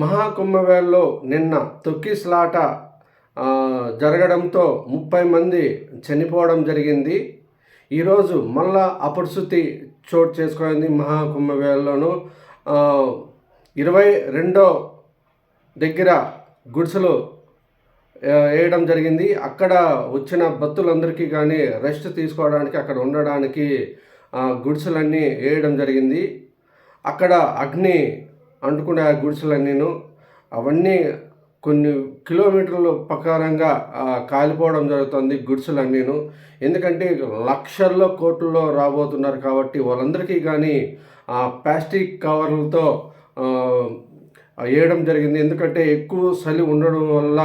మహాకుంభమేళలో నిన్న తొక్కిసలాట జరగడంతో ముప్పై మంది చనిపోవడం జరిగింది. ఈరోజు మళ్ళా అపరిస్థితి చోటు చేసుకుంది మహాకుంభమేళలోను. ఇరవై రెండో దగ్గర గుడిసెలు వేయడం జరిగింది. అక్కడ వచ్చిన భక్తులందరికీ కానీ రెస్ట్ తీసుకోవడానికి అక్కడ ఉండడానికి గుడిసెలన్నీ వేయడం జరిగింది. అక్కడ అగ్ని అంటుకునే ఆ గుడిసెలన్నీను అవన్నీ కొన్ని కిలోమీటర్ల ప్రకారంగా కాలిపోవడం జరుగుతుంది గుడిసెలన్నీను. ఎందుకంటే లక్షల్లో కోట్లలో రాబోతున్నారు కాబట్టి వాళ్ళందరికీ కానీ ఆ ప్లాస్టిక్ కవర్లతో వేయడం జరిగింది. ఎందుకంటే ఎక్కువ చలి ఉండడం వల్ల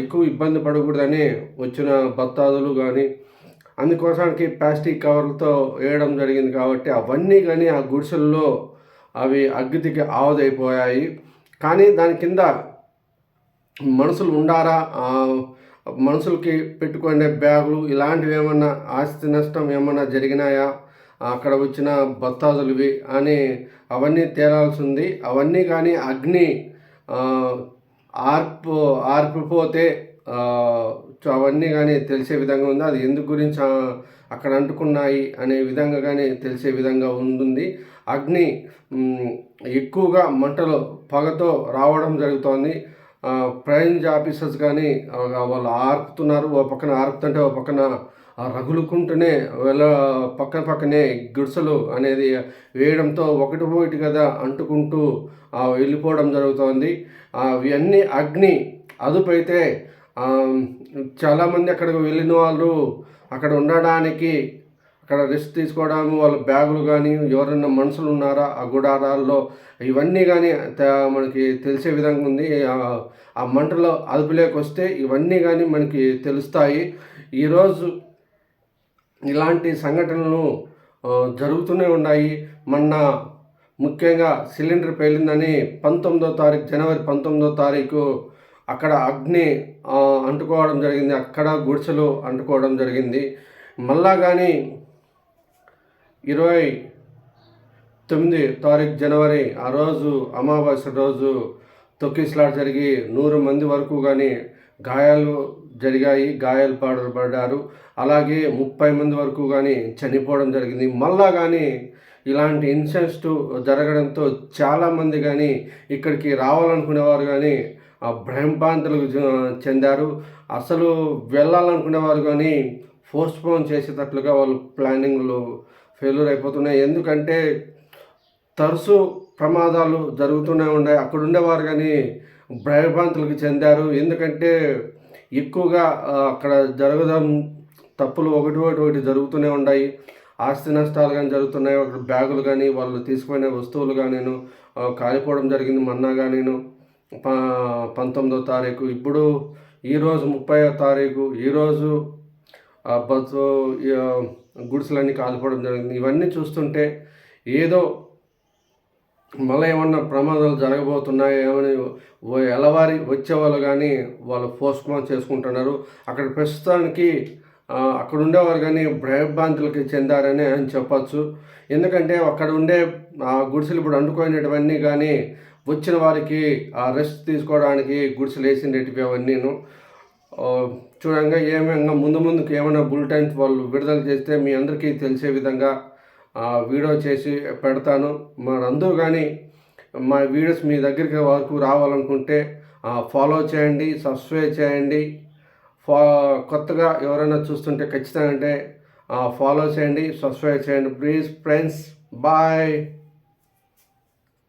ఎక్కువ ఇబ్బంది పడకూడదని వచ్చిన భత్తాదులు కానీ అందుకోసానికి ప్లాస్టిక్ కవర్లతో వేయడం జరిగింది కాబట్టి అవన్నీ కానీ ఆ గుడిసెల్లో అవి అగ్గితికి ఆవదైపోయాయి. కానీ దాని కింద మనుషులు ఉండారా? మనుషులకి పెట్టుకునే బ్యాగులు ఇలాంటివి ఏమన్నా ఆస్తి నష్టం ఏమన్నా జరిగినాయా? అక్కడ వచ్చిన భక్తాదులవి అని అవన్నీ తేలాల్సింది. అవన్నీ కానీ అగ్ని ఆర్పు ఆర్పిపోతే అవన్నీ కానీ తెలిసే విధంగా ఉంది? అది ఎందుకు గురించి అక్కడ అంటుకున్నాయి అనే విధంగా కానీ తెలిసే విధంగా ఉంటుంది. అగ్ని ఎక్కువగా మంటలు పొగతో రావడం జరుగుతోంది. ప్రైజ్ ఆఫీసర్స్ కానీ వాళ్ళు ఆర్పుతున్నారు. ఓ పక్కన ఆర్పుతుంటే ఓ పక్కన రగులుకుంటూనే వెళ్ళ పక్కన పక్కనే గుడిసెలు అనేది వేయడంతో ఒకటి ఒకటి కదా అంటుకుంటూ వెళ్ళిపోవడం జరుగుతోంది. ఇవన్నీ అగ్ని అదుపైతే చాలామంది అక్కడికి వెళ్ళిన వాళ్ళు అక్కడ ఉండడానికి అక్కడ రెస్ట్ తీసుకోవడము వాళ్ళ బ్యాగులు కానీ ఎవరైనా మనుషులు ఉన్నారా ఆ గుడారాల్లో? ఇవన్నీ కానీ మనకి తెలిసే విధంగా ఉంది. ఆ- మంటలో అదుపులోకి వస్తే ఇవన్నీ కానీ మనకి తెలుస్తాయి. ఈరోజు ఇలాంటి సంఘటనలు జరుగుతూనే ఉన్నాయి. మొన్న ముఖ్యంగా సిలిండర్ పేలిందని పంతొమ్మిదో తారీఖు జనవరి పంతొమ్మిదో తారీఖు అక్కడ అగ్ని అంటుకోవడం జరిగింది. అక్కడ గుడిసెలు అంటుకోవడం జరిగింది. మళ్ళా కానీ ఇరవై తొమ్మిది తారీఖు జనవరి ఆ రోజు అమావాస్య రోజు తొక్కిసలాట జరిగి నూరు మంది వరకు కానీ గాయాలు జరిగాయి. గాయాలు పాడబడ్డారు అలాగే ముప్పై మంది వరకు కానీ చనిపోవడం జరిగింది. మళ్ళా కానీ ఇలాంటి ఇన్సిడెంట్స్ జరగడంతో చాలామంది కానీ ఇక్కడికి రావాలనుకునేవారు కానీ ఆ చెందారు. అసలు వెళ్ళాలనుకునేవారు కానీ పోస్ట్పోన్ చేసేటట్లుగా వాళ్ళు ప్లానింగ్లు ఫెయిల్యూర్ అయిపోతున్నాయి. ఎందుకంటే తరచు ప్రమాదాలు జరుగుతూనే ఉన్నాయి అక్కడ ఉండేవారు కానీ భయభ్రాంతులకు చెందారు. ఎందుకంటే ఎక్కువగా అక్కడ జరగడం తప్పులు ఒకటి ఒకటి ఒకటి జరుగుతూనే ఉన్నాయి ఆస్తి నష్టాలు కానీ జరుగుతున్నాయి. అక్కడ బ్యాగులు కానీ వాళ్ళు తీసుకునే వస్తువులు కానీ కాలిపోవడం జరిగింది మొన్న కానీ పంతొమ్మిదో తారీఖు. ఇప్పుడు ఈరోజు ముప్పైవ తారీఖు. ఈరోజు బస్సు గుడిసెలన్నీ కాలిపోవడం జరిగింది. ఇవన్నీ చూస్తుంటే ఏదో మళ్ళీ ఏమన్నా ప్రమాదాలు జరగబోతున్నాయి ఏమని ఓ- ఎలవారి వచ్చేవాళ్ళు కానీ వాళ్ళు పోస్ట్పోన్ చేసుకుంటున్నారు. అక్కడ ప్రస్తుతానికి అక్కడ ఉండేవారు కానీ భయభ్రాంతులకి చెందారని అని చెప్పచ్చు. ఎందుకంటే అక్కడ ఉండే ఆ గుడిసెలు ఇప్పుడు అంటుకోయినటువన్నీ కానీ వచ్చిన వారికి ఆ రెస్ట్ తీసుకోవడానికి గుడిసెలు వేసినవి అవన్నీను. ఆ, చూడంగా ఏమైనా ముందు ముందుకు ఏమైనా బులెటిన్స్ వాళ్ళు విడుదల చేస్తే మీ అందరికీ తెలిసే విధంగా వీడియో చేసి పెడతాను. మరందరూ కానీ మా వీడియోస్ మీ దగ్గరికి వరకు రావాలనుకుంటే ఫాలో చేయండి సబ్స్క్రైబ్ చేయండి. ఫా కొత్తగా ఎవరైనా చూస్తుంటే ఖచ్చితంగా అంటే ఫాలో చేయండి సబ్స్క్రైబ్ చేయండి. Please friends bye